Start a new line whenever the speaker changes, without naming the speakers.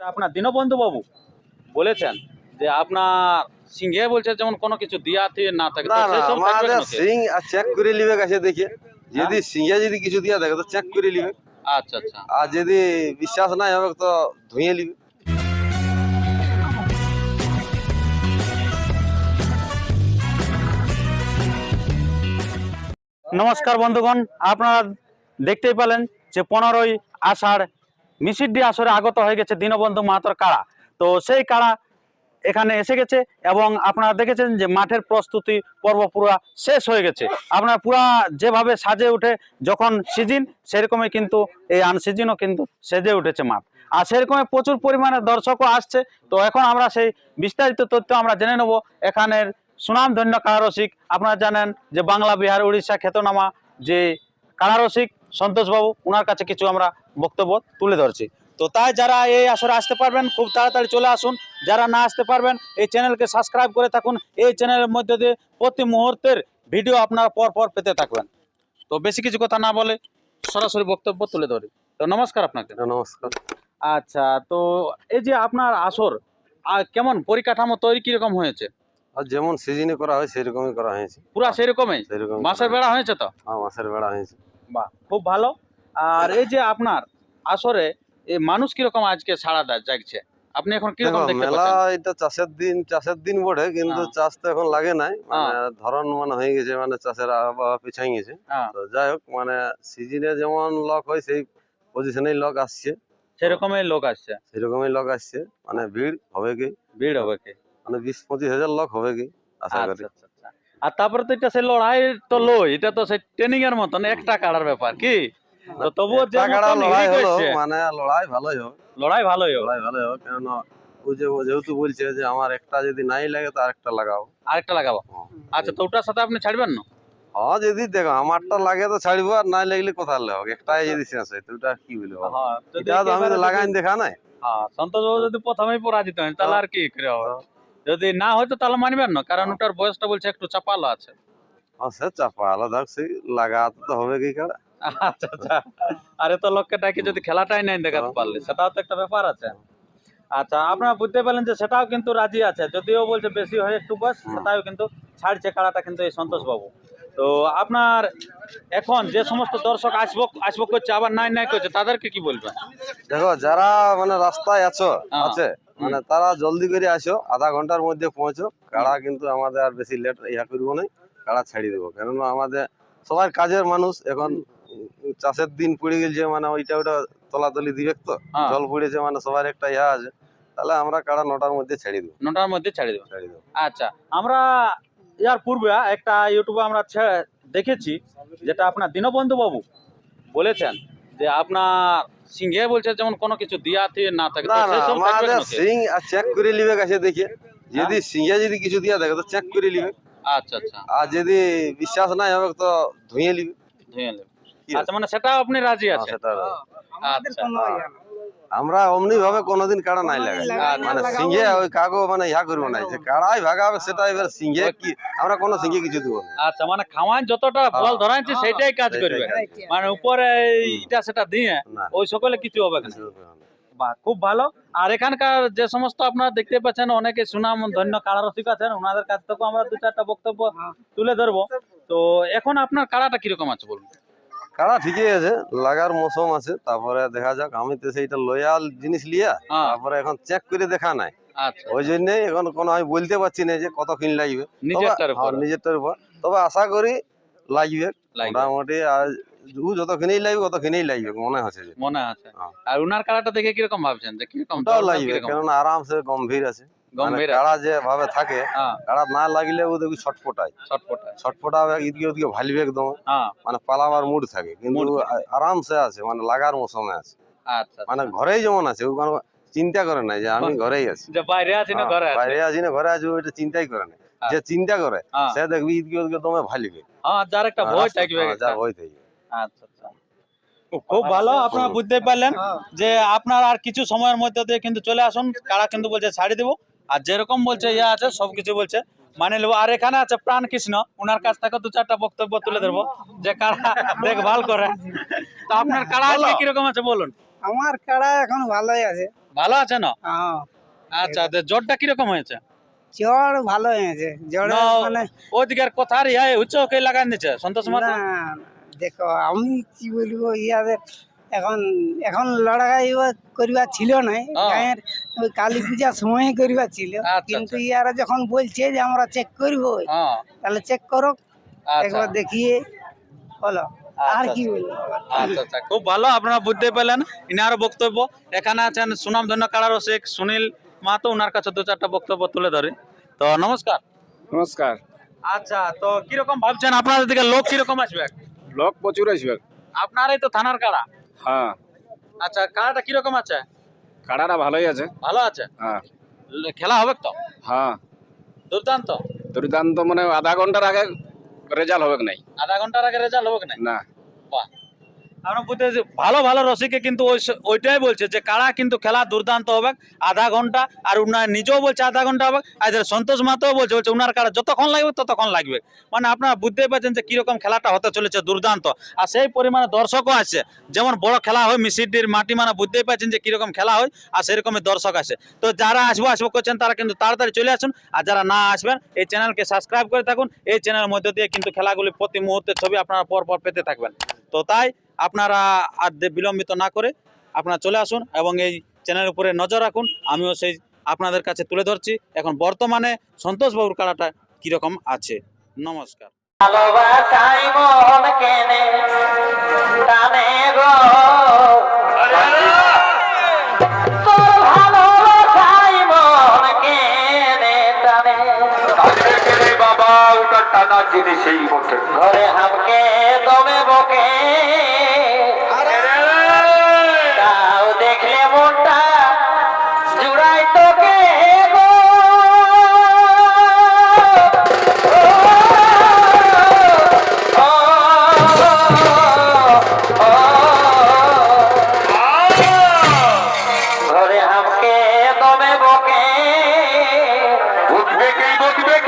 আপনার দীনবন্ধু বাবু বলেছেন যে আপনার সিংহে বলছে যেমন কোনো কিছু দিয়া না থাকে
না না আমাদের সিং আর চেক করে লিবে কাছে দেখে। যদি সিংহে যদি কিছু দিয়া থাকে তো চেক করে লিবে
আচ্ছা আচ্ছা।
আর যদি বিশ্বাস নাই হবে তো ধুয়ে লিবে
নমস্কার বন্ধুগণ আপনারা দেখতেই পেলেন যে পনেরোই আষাঢ় মিসিডি আসরে আগত হয়ে গেছে দীনবন্ধু মাহাতর কাড়া। তো সেই কাড়া এখানে এসে গেছে এবং আপনারা দেখেছেন যে মাঠের প্রস্তুতি পর্ব পুরা শেষ হয়ে গেছে। আপনারা পুরা যেভাবে সাজে উঠে যখন সিজন, সেরকমই কিন্তু এই আনসিজনও কিন্তু সেজে উঠেছে মাঠ। আর সেরকমই প্রচুর পরিমাণে দর্শকও আসছে। তো এখন আমরা সেই বিস্তারিত তথ্য আমরা জেনে নেব। এখানের সুনাম ধন্য কারারসিক আপনারা জানেন যে বাংলা, বিহার, উড়িষ্যা, খ্যাতনামা যে কারারসিক সন্তোষবাবু ওনার কাছে কিছু আমরা বক্তব্য তুলে ধরছি। তো তাই যারা এই আসরে আসতে পারবেন খুব তাড়াতাড়ি চলে আসুন। যারা না আসতে পারবেন এই চ্যানেলকে সাবস্ক্রাইব করে থাকুন। এই চ্যানেলের মধ্যে দিয়ে প্রতি মুহূর্তের ভিডিও আপনারা পর পর পেতে থাকবেন। তো বেশি কিছু কথা না বলে সরাসরি বক্তব্য তুলে ধরি। তো নমস্কার আপনাকে।
নমস্কার।
আচ্ছা তো এই যে আপনার আসর কেমন পরিকাঠামো তৈরি কীরকম হয়েছে?
আর যেমন সিজনে করা হয় সেরকমই করা হয়েছে।
পুরা সেরকমই?
সেরকম
মাসের বেড়া হয়েছে তো?
হ্যাঁ মাসের বেড়া হয়েছে।
বাহ খুব ভালো। আর এই যে আপনার আসরে মানুষ কীরকম আজকে সাড়া দেয় জাগছে? আপনি এখন কীরকম
মেলা এটা চাষের দিন চাষের দিন বটে কিন্তু
হ্যাঁ।
চাষ তো এখন লাগে নাই। মানে ধরন মানে হয়ে গেছে মানে চাষের আবহাওয়া পিছাই গেছে।
হ্যাঁ।
তো যাই হোক মানে সিজনে যেমন লক হয় সেই পজিশনেই লক আসছে।
সেরকমই লোক আসছে।
সেরকমই লক আসছে। মানে ভিড় হবে কি?
ভিড় হবে কি?
মানে বিশ পঁচিশ হাজার লক হবে কি? আশা করি।
আচ্ছা আচ্ছা আচ্ছা। আর তারপরে তো এটা সেই লড়াই তো লই এটা তো সেই ট্রেনিং এর মতন একটা কাড়ার ব্যাপার কি? তো তবুও যে
লড়াই হলো মানে লড়াই ভালোই হবে
লড়াই ভালোই হবে
লড়াই ভালোই হবে কেন ও যে যেহেতু বলছে যে আমার একটা যদি নাই লাগে তো আরেকটা লাগাও।
আরেকটা লাগাবো। আচ্ছা তো ওটার সাথে আপনি ছাড়বেন না?
হ্যাঁ যদি দেখো আমারটা লাগে তো ছাড়বো আর নাই লাগলে কোথায় লাগবে একটাই যদি শেষ হয় তো ওটা কি বলব
হ্যাঁ
এটা তো আমি তো
একেবারে
লাগাই দেখা নাই।
হ্যাঁ সন্তোষ বাবু যদি প্রথমেই পরাজিত হয় তাহলে আর কি করে হবে? যদি না হয়তো তাহলে মানবেন না কারণ ওটার বয়সটা বলছে একটু চাপালো আছে।
হ্যাঁ লাগাতে তো হবে কি
আচ্ছা আচ্ছা। আরে তো লোককে ডাকি যদি খেলাটাই নাই দেখাতে পারলে সেটাও তো একটা ব্যাপার আছে। আচ্ছা আপনারা বুঝতে পারলেন যে সেটাও কিন্তু রাজি আছে। যদিও বলছে বেশি হয় একটু বয়স সেটাও কিন্তু ছাড়ছে খেলাটা কিন্তু এই সন্তোষ বাবু। তো আপনার এখন যে সমস্ত দর্শক আসব আসব করছে আবার নাই নাই করছে তাদেরকে কি বলবেন?
দেখো যারা মানে রাস্তায় আছো
হ্যাঁ।
আছে মানে তারা জলদি করে আসো আধা ঘণ্টার মধ্যে পৌঁছো। কাড়া কিন্তু আমাদের আর বেশি লেট ইয়া করব না কাড়া ছাড়িয়ে দেবো। কেননা আমাদের সবার কাজের মানুষ এখন চাষের দিন পড়ে গেছে মানে ওইটা ওটা তলাতলি দিবে তো
হ্যাঁ।
জল পড়েছে মানে সবার একটা ইয়া আছে। তাহলে আমরা কাড়া নটার মধ্যে ছেড়ে দেবো।
নটার মধ্যে ছেড়ে দেবো।
ছাড়িয়ে দেবো।
আচ্ছা আমরা ইয়ার পূর্বে একটা ইউটিউবে আমরা দেখেছি যেটা আপনার দীনবন্ধু বাবু বলেছেন। যে আপনার সিংহে বলছে যেমন কোনো কিছু দিয়া থেকে না থাকে
না না আমাদের সিং আর চেক করে লিবে কাছে দেখে। যদি
হ্যাঁ।
সিংহে যদি কিছু দিয়া থাকে তো চেক করে লিবে
আচ্ছা আচ্ছা।
আর যদি বিশ্বাস না হবে তো ধুয়ে লিবে
ধুয়ে নেবে।
কি
আচ্ছা মানে সেটা আপনি রাজি
আছে
আছেন?
সেটা
আচ্ছা।
আমরা অমনি ভাবে কোনোদিন কাড়া নাই লাগাই। মানে সিংহে ওই কাগো মানে ইয়া করব না যে কাড়াই ভাগাবে সেটা এবার সিংহে কি আমরা কোনো সিংহে কিছু দেবো
আচ্ছা মানে খাওয়ান যতটা বল ধরাইছে সেটাই কাজ করবে। মানে উপরে এইটা সেটা দিয়ে ওই সকলে কিছু হবে না। বাহ খুব ভালো। আর এখানকার যে সমস্ত আপনারা দেখতে পাচ্ছেন অনেকে সুনাম ধন্য কারারসিক আছেন ওনাদের কাছ থেকেও আমরা দু চারটা বক্তব্য তুলে ধরবো। তো এখন আপনার কাড়াটা কীরকম আছে বলুন?
কাড়া ঠিকই আছে লাগার মৌসুম আছে তারপরে দেখা যাক আমি তো সেইটা লয়াল জিনিস লিয়া
হ্যাঁ।
তারপরে এখন চেক করে দেখা নাই।
আচ্ছা।
ওই জন্যই এখন কোনো আমি বলতে পারছি না যে কত কিন লাগবে।
নিজেরটার
তবে-
উপর।
হ্যাঁ, নিজেরটার উপর। তবে আশা করি লাগবে। মোটামুটি আর ও যতখানেই লাগবে লাগবে মনে হচ্ছে
মনে আছে।
হ্যাঁ।
আর উনার কালারটা দেখে কীরকম ভাবছেন? যে কীরকম
লাগবে আরামসে গম্ভীর আছে। মানে
গম্ভীর
কাড়া যে থাকে
হ্যাঁ।
কাড়া না লাগলে ও দেখবি ছটফটায়
ছটফটা
ছটফটা হবে ওদিকে ভালবে একদম।
হ্যাঁ।
মানে পালাবার মুড থাকে কিন্তু আরামসে আছে মানে লাগার মৌসুমে আছে।
আচ্ছা
মানে ঘরেই যেমন আছে ও চিন্তা করে নাই যে আমি ঘরেই আছি।
বাইরে আছি না
হ্যাঁ,
ঘরে আছি।
বাইরে আছি না ঘরে আছি এটা চিন্তাই করে না। যে চিন্তা করে সে দেখবি ইদিকে ওদিকে তোমায় ভালিবে।
হ্যাঁ যার একটা
হ্যাঁ,
ভয় থাকবে।
হ্যাঁ, ভয় থাকবে।
আচ্ছা আচ্ছা। খুব ভালো আপনারা বুঝতে পারলেন যে আপনার আর কিছু সময়ের মধ্যে দিয়ে কিন্তু চলে আসুন। কারা কিন্তু বলছে ছাড়ি দেবো। আর যেরকম বলছে ইয়ে আছে সবকিছু বলছে। মানে নেব আর এখানে আছে প্রাণ কৃষ্ণ। ওনার কাছ থেকে দু চারটা বক্তব্য তুলে ধরবো যে কারা দেখভাল করে। তো আপনার কারা আজকে কীরকম আছে বলুন।
আমার কাড়া এখন ভালোই আছে।
ভালো আছে না?
হ্যাঁ।
আচ্ছা জ্বরটা কীরকম হয়েছে?
জ্বর ভালো হয়েছে। জ্বরে মানে
ওদিকের কথার ইহাই উচ্চ কে লাগান দিচ্ছে সন্তোষ মাতা
দেখো আমি কি বলব ইয়াদের এখন এখন লড়াই করিবা ছিল না।
হ্যাঁ।
গায়ের ওই কালী পূজার সময় করিবা ছিল।
আচ্ছা,
কিন্তু
আচ্ছা।
ইয়ারা যখন বলছে যে আমরা চেক করব
হ্যাঁ
তাহলে চেক করো
আচ্ছা।
একবার দেখিয়ে বলো আর কি বলব?
আচ্ছা আচ্ছা। খুব ভালো আপনারা বুঝতে পেলেন। ইনার বক্তব্য। এখানে আছেন সুনাম ধন্য কারার শেখ সুনীল মাহাতো ওনার কাছে দু চারটা বক্তব্য তুলে ধরে। তো নমস্কার।
নমস্কার।
আচ্ছা তো কীরকম ভাবছেন আপনাদের দিকে লোক কীরকম আসবে?
লোক প্রচুর আসবে।
আপনারাই তো থানার কাড়া।
হ্যাঁ।
আচ্ছা কাড়াটা কীরকম আছে?
কাড়াটা ভালোই আছে।
ভালো আছে?
হ্যাঁ।
খেলা হবে তো?
হ্যাঁ।
দুর্দান্ত?
দুর্দান্ত মানে আধা ঘণ্টার আগে রেজাল্ট হবে নাই?
আধা ঘণ্টার আগে রেজাল্ট হবে নাই?
না।
বাহ। আমরা বুঝতে ভালো ভালো রসিকে কিন্তু ওই ওইটাই বলছে যে কারা কিন্তু খেলা দুর্দান্ত হবে, আধা ঘণ্টা, আর উনার নিজেও বলছে আধা ঘণ্টা হবে, আর সন্তোষ মাতাও বলছে বলছে উনার কারা যতক্ষণ লাগবে, ততক্ষণ লাগবে। মানে আপনারা বুঝতেই পারছেন যে কীরকম খেলাটা হতে চলেছে দুর্দান্ত। আর সেই পরিমাণে দর্শকও আছে, যেমন বড় খেলা হয় মিসিডির মাটি মানে বুঝতেই পারছেন যে কীরকম খেলা হয়, আর সেরকমই দর্শক আছে। তো যারা আসব আসব করছেন, তারা কিন্তু তাড়াতাড়ি চলে আসুন, আর যারা না আসবেন, এই চ্যানেলকে সাবস্ক্রাইব করে থাকুন, এই চ্যানেলের মধ্যে দিয়ে কিন্তু খেলাগুলি প্রতি মুহূর্তে ছবি আপনারা পর পর পেতে থাকবেন। তো তাই আপনারা আর বিলম্বিত না করে আপনারা চলে আসুন এবং এই চ্যানেলের উপরে নজর রাখুন। আমিও সেই আপনাদের কাছে তুলে ধরছি। এখন বর্তমানে সন্তোষবাবুর কাড়াটা কীরকম আছে? নমস্কার।
ভালোবাসাই মন কেনে গো।
বাবা ওটা টানা জিনিসই বটে
ঘরে হামকে দমে বকে। তাও দেখলে মনটা
কে বসবে